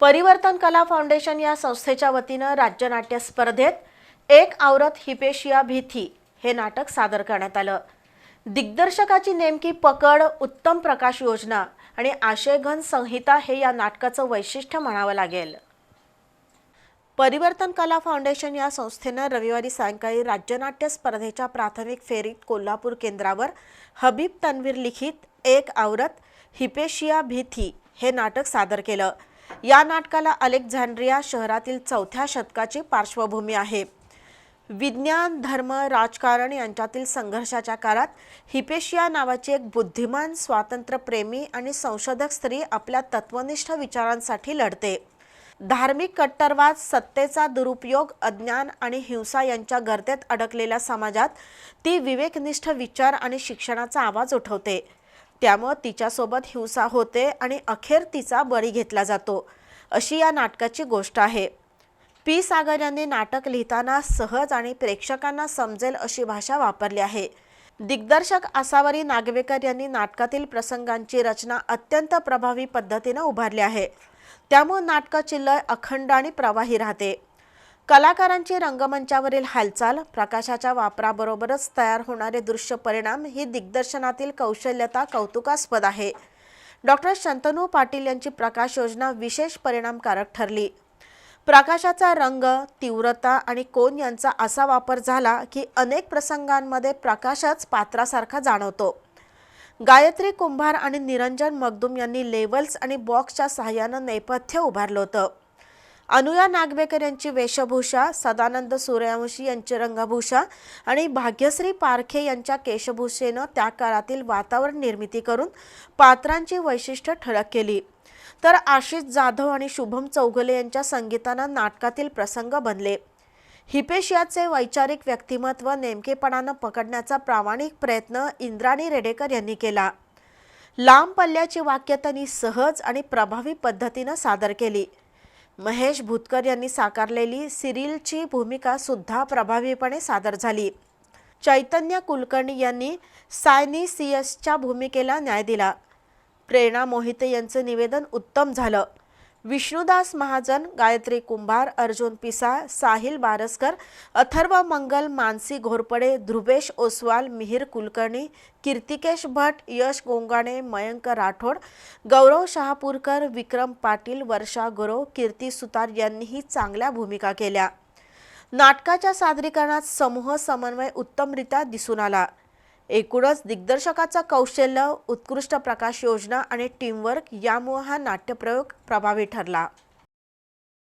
परिवर्तन कला फाउंडेशन या संस्थेच्या वतीनं राज्य नाट्य स्पर्धेत एक आवरत हिपेशिया भीती हे नाटक सादर करण्यात आलं. दिग्दर्शकाची नेमकी पकड उत्तम प्रकाश योजना आणि आशयघन संहिता हे या नाटकाचं वैशिष्ट्य म्हणावं लागेल. परिवर्तन कला फाउंडेशन या संस्थेनं रविवारी सायंकाळी राज्यनाट्य स्पर्धेच्या प्राथमिक फेरीत कोल्हापूर केंद्रावर हबीब तन्वीर लिखित एक आवरत हिपेशिया भीती हे नाटक सादर केलं. या नाटकाला अलेक्झांड्रिया शहरातील चौथ्या शतकाची पार्श्वभूमी आहे. विज्ञान धर्म राजकारण यांच्यातील संघर्षाच्या काळात हिपेशिया नावाची एक बुद्धिमान स्वातंत्र्यप्रेमी आणि संशोधक स्त्री आपल्या तत्वनिष्ठ विचारांसाठी लढते. धार्मिक कट्टरवाद सत्तेचा दुरुपयोग अज्ञान आणि हिंसा यांच्या गर्देत अडकलेल्या समाजात ती विवेकनिष्ठ विचार आणि शिक्षणाचा आवाज उठवते. त्यामुळं तिच्यासोबत हिंसा होते आणि अखेर तिचा बळी घेतला जातो. अशी या नाटकाची गोष्ट आहे. पी. सागर यांनी नाटक लिहिताना सहज आणि प्रेक्षकांना समजेल अशी भाषा वापरली आहे. दिग्दर्शक आसावरी नागवेकर यांनी नाटकातील प्रसंगांची रचना अत्यंत प्रभावी पद्धतीनं उभारली आहे. त्यामुळे नाटकाची लय अखंड आणि प्रवाही राहते. कलाकारांची रंगमंचावरील हालचाल प्रकाशाच्या वापराबरोबरच तयार होणारे दृश्य परिणाम ही दिग्दर्शनातील कौशल्यता कौतुकास्पद आहे. डॉक्टर शंतनू पाटील यांची प्रकाश योजना विशेष परिणामकारक ठरली. प्रकाशाचा रंग तीव्रता आणि कोन यांचा असा वापर झाला की अनेक प्रसंगांमध्ये प्रकाशच पात्रासारखा जाणवतो. गायत्री कुंभार आणि निरंजन मगदूम यांनी लेवल्स आणि बॉक्सच्या सहाय्यानं नेपथ्य उभारलं होतं. अनुया नागवेकर यांची वेशभूषा सदानंद सूर्यवंशी यांची रंगभूषा आणि भाग्यश्री पारखे यांच्या केशभूषेनं त्या काळातील वातावरण निर्मिती करून पात्रांची वैशिष्ट्य ठळक केली. तर आशिष जाधव आणि शुभम चौगले यांच्या संगीतानं नाटकातील प्रसंग बनले. हिपेशियाचे वैचारिक व्यक्तिमत्व नेमकेपणानं पकडण्याचा प्रामाणिक प्रयत्न इंद्राणी रेडेकर यांनी केला. लांब पल्ल्याची वाक्य त्यांनी सहज आणि प्रभावी पद्धतीनं सादर केली. महेश भूतकर यांनी साकारलेली सिरिलची भूमिका सुद्धा प्रभावीपणे सादर झाली. चैतन्य कुलकर्णी यांनी सायनिसियसच्या भूमिकेला न्याय दिला. प्रेरणा मोहिते यांचं निवेदन उत्तम झालं. विष्णुदास महाजन गायत्री कुंभार अर्जुन पिसाळ साहिल बारसकर अथर्व मंगल मानसी घोरपडे ध्रुवेश ओसवाल मिहिर कुलकर्णी कीर्तिकेश भट यश गोंगाणे मयंक राठोड गौरव शहापूरकर विक्रम पाटील वर्षा गुरव कीर्ती सुतार यांनीही चांगल्या भूमिका केल्या. नाटकाच्या सादरीकरणात समूह समन्वय उत्तमरित्या दिसून आला. एकूणच दिग्दर्शकाचा कौशल्य उत्कृष्ट प्रकाश योजना आणि टीमवर्क यामुळे हा नाट्यप्रयोग प्रभावी ठरला.